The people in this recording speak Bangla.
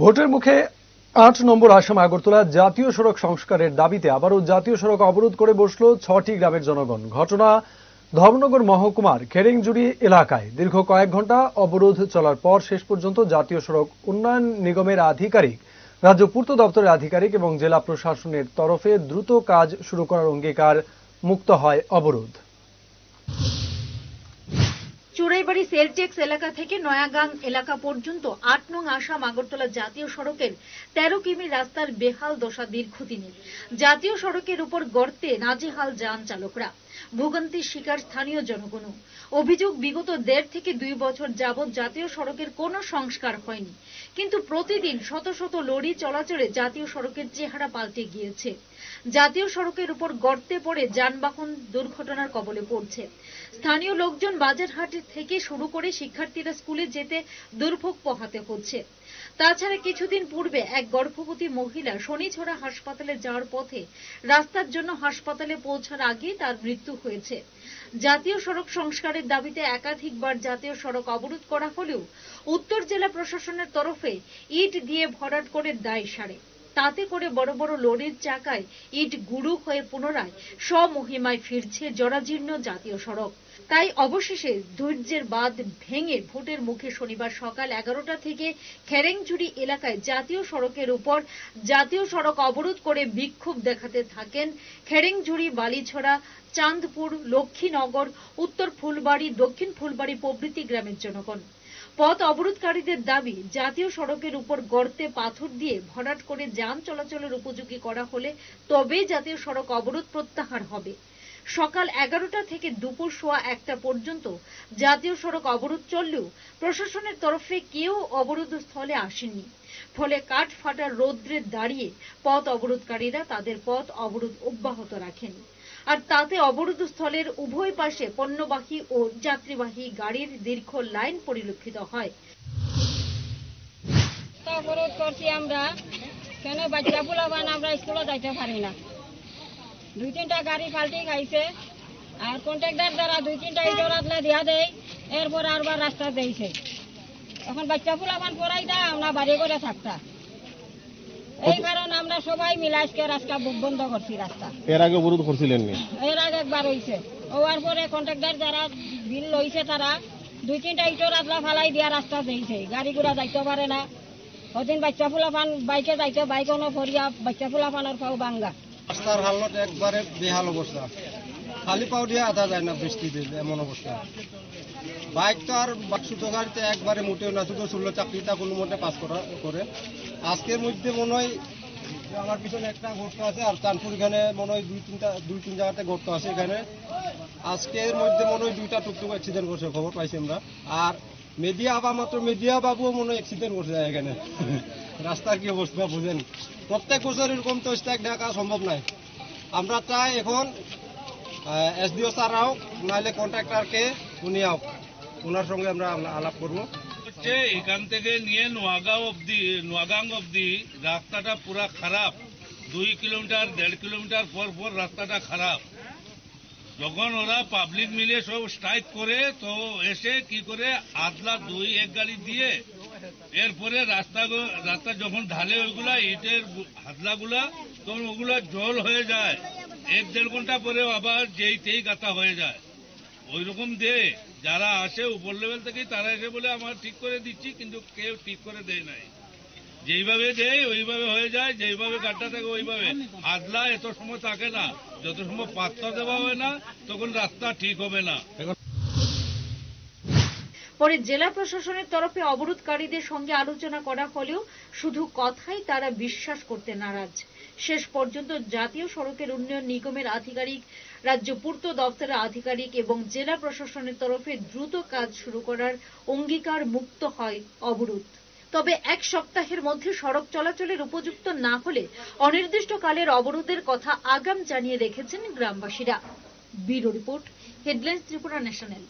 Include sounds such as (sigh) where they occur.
ভোটের মুখে আট নম্বর আসাম আগরতলা জাতীয় সড়ক সংস্কারের দাবিতে আবারও জাতীয় সড়ক অবরোধ করে বসল ছটি গ্রামের জনগণ। ঘটনা ধর্মনগর মহকুমার খেরেংজুড়ি এলাকায়। দীর্ঘ কয়েক ঘণ্টা অবরোধ চলার পর শেষ পর্যন্ত জাতীয় সড়ক উন্নয়ন নিগমের আধিকারিক, রাজ্য পূর্ত দপ্তরের আধিকারিক এবং জেলা প্রশাসনের তরফে দ্রুত কাজ শুরু করার অঙ্গীকার মুক্ত হয় অবরোধ। চুড়াইবাড়ি সেলটেক্স এলাকা থেকে নয়াগাং এলাকা পর্যন্ত আট নং আসাম আগরতলা জাতীয় সড়কের তেরো কিমি রাস্তার বেহাল দশা দীর্ঘদিনের। জাতীয় সড়কের উপর গর্তে নাজেহাল যান চালকরা। ভোগান্তির শিকার স্থানীয় জনগণও। অভিযোগ বিগত দেড় থেকে দুই বছর যাবৎ জাতীয় সড়কের কোনো সংস্কার হয়নি। কিন্তু প্রতিদিন শত শত লরি চলাচলে জাতীয় সড়কের চেহারা পাল্টে গিয়েছে। জাতীয় সড়কের উপর গর্তে পড়ে যানবাহন দুর্ঘটনার কবলে পড়ছে। স্থানীয় লোকজন বাজারহাট থেকে শুরু করে শিক্ষার্থীরা স্কুলে যেতে দুর্ভোগ পোহাতে হচ্ছে। তাছাড়া কিছুদিন পূর্বে এক গর্ভবতী মহিলা শনিছড়া হাসপাতালে যাওয়ার পথে রাস্তার জন্য হাসপাতালে পৌঁছার আগেই তার মৃত্যু হয়েছে। জাতীয় সড়ক সংস্কারের দাবিতে একাধিকবার জাতীয় সড়ক অবরোধ করা হলেও উত্তর জেলা প্রশাসনের তরফে ইট দিয়ে ভরাট করে দায় সারে। তাতে করে বড় বড় লরির চাকায় ইট গুঁড়ো হয়ে পুনরায় স্বমহিমায় ফিরছে জরাজীর্ণ জাতীয় সড়ক। তাই অবশেষে ধৈর্যের বাঁধ ভেঙে ভোটের মুখে শনিবার সকাল এগারোটা থেকে খেরেংচুরি এলাকায় জাতীয় সড়কের উপর জাতীয় সড়ক অবরোধ করে বিক্ষোভ দেখাতে থাকেন খেরেংঝুড়ি বালিছড়া, চাঁদপুর, লক্ষ্মীনগর, উত্তর ফুলবাড়ি, দক্ষিণ ফুলবাড়ি প্রভৃতি গ্রামের জনগণ। পথ অবরোধকারীদের দাবি, জাতীয় সড়কের উপর গর্তে পাথর দিয়ে ভরাট করে যান চলাচলের উপযোগী করা হলে তবেই জাতীয় সড়ক অবরোধ প্রত্যাহার হবে। সকাল এগারোটা থেকে দুপুর সোয়া একটা পর্যন্ত জাতীয় সড়ক অবরোধ চললেও প্রশাসনের তরফে কেউ অবরোধ স্থলে আসেনি ফলে কাঠ ফাটার রৌদ্রে দাঁড়িয়ে পথ অবরোধকারীরা তাদের পথ অবরোধ অব্যাহত রাখেন। আর তাতে অবরোধ স্থলের উভয় পাশে পণ্যবাহী ও যাত্রীবাহী গাড়ির দীর্ঘ লাইন পরিলক্ষিত হয়। অবরোধ করছি আমরা, কেন বাচ্চা পোলাবান আমরা স্কুলে যাইতে পারি না। দুই তিনটা গাড়ি পাল্টি খাইছে, আর কন্ট্রাক্টর দ্বারা দুই তিনটা ইটর আতলে দিয়া দেয়, এরপর আরবার রাস্তা দিয়েছে। এখন বাচ্চা পোলাবান পড়াই দা আমরা বাড়ি করে থাকতা। এই কারণে আমরা সবাই মিলে আজকে রাস্তা বন্ধ করছি রাস্তা। এর আগে অবরোধ করছিলেন নি? এর আগে একবার হয়েছে হওয়ার পরে কন্ট্রাক্টর যারা বিল লইছে তারা দুই তিনটা ইটর আতলা ফালাই দিয়া রাস্তা দিয়েছে গাড়ি ঘোড়া যাইতে পারে না। ওদিন বাচ্চা ফুলাফান বাইকে যাইতে বাইকনো ভরিয়া বাচ্চা ফুলাফানোর পাও বাঙ্গা। রাস্তার হালত একবারে বেহাল অবস্থা। খালি পাও দিয়ে আধা যায় না বৃষ্টি দিলে এমন অবস্থা। বাইক তো আর ছোটো গাড়িতে একবারে মোটেও না শুধু ষোলো চাকরিটা কোনো মতে পাস করা করে। আজকের মধ্যে মনে হয় আমার পিছনে একটা গর্ত আছে, আর চাঁদপুর এখানে মনে হয় দুই, তিনটা দুই, তিন জায়গাতে গর্ত আছে এখানে। আজকের মধ্যে মনে হয় দুইটা টুকটুক অ্যাক্সিডেন্ট করছে খবর পাইছি আমরা। আর মিডিয়া বা মাত্র মিডিয়া বাবুও মনে হয় অ্যাক্সিডেন্ট করছে এখানে। (laughs) রাস্তার কি অবস্থা বুঝেন? প্রত্যেক বছর এরকম তো স্ট্যাক ঢাকা সম্ভব নয়। আমরা চাই এখন এসডিও স্যার হোক নাহলে কন্ট্রাক্টরকে উনি হোক ওনার সঙ্গে আমরা আলাপ করব। হচ্ছে এখান থেকে নিয়ে নোয়াগাঁও অবধি, নোয়াগাং অবধি রাস্তাটা পুরা খারাপ। দুই কিলোমিটার, দেড় কিলোমিটার পর পর রাস্তাটা খারাপ। যখন ওরা পাবলিক মিলে সব স্ট্রাইক করে, তো এসে কি করে আদলা দুই এক গাড়ি দিয়ে এরপরে রাস্তা রাস্তা যখন ঢালে ওইগুলা, ইটের হাতলাগুলা, তখন ওগুলা জল হয়ে যায়। এক দেড় ঘণ্টা পরে আবার যেই তেই গাতা হয়ে যায়। ওই রকম দে, যারা আসে উপর লেভেল থেকে তারা এসে বলে, আমার ঠিক করে দিচ্ছি, কিন্তু কেউ ঠিক করে দেয় নাই। যেইভাবে দেয় ওইভাবে হয়ে যায়, যেইভাবে গাড্ডা থাকে ওইভাবে। আদলা এত সময় থাকে না, যত সময় পাত্তা দেওয়া হয় না, তখন রাস্তা ঠিক হবে না। পরে জেলা প্রশাসনের তরফে অবরোধকারীদের সঙ্গে আলোচনা করা হলেও শুধু কথাই তারা বিশ্বাস করতে নারাজ। শেষ পর্যন্ত জাতীয় সড়কের উন্নয়ন নিগমের আধিকারিক, রাজ্য পূর্ত দপ্তরের আধিকারিক এবং জেলা প্রশাসনের তরফে দ্রুত কাজ শুরু করার অঙ্গীকার মুক্ত হয় অবরোধ। তবে এক সপ্তাহের মধ্যে সড়ক চলাচলের উপযুক্ত না হলে অনির্দিষ্টকালের অবরোধের কথা আগাম জানিয়ে রেখেছেন গ্রামবাসীরা। Bureau report, headlines Tripura national.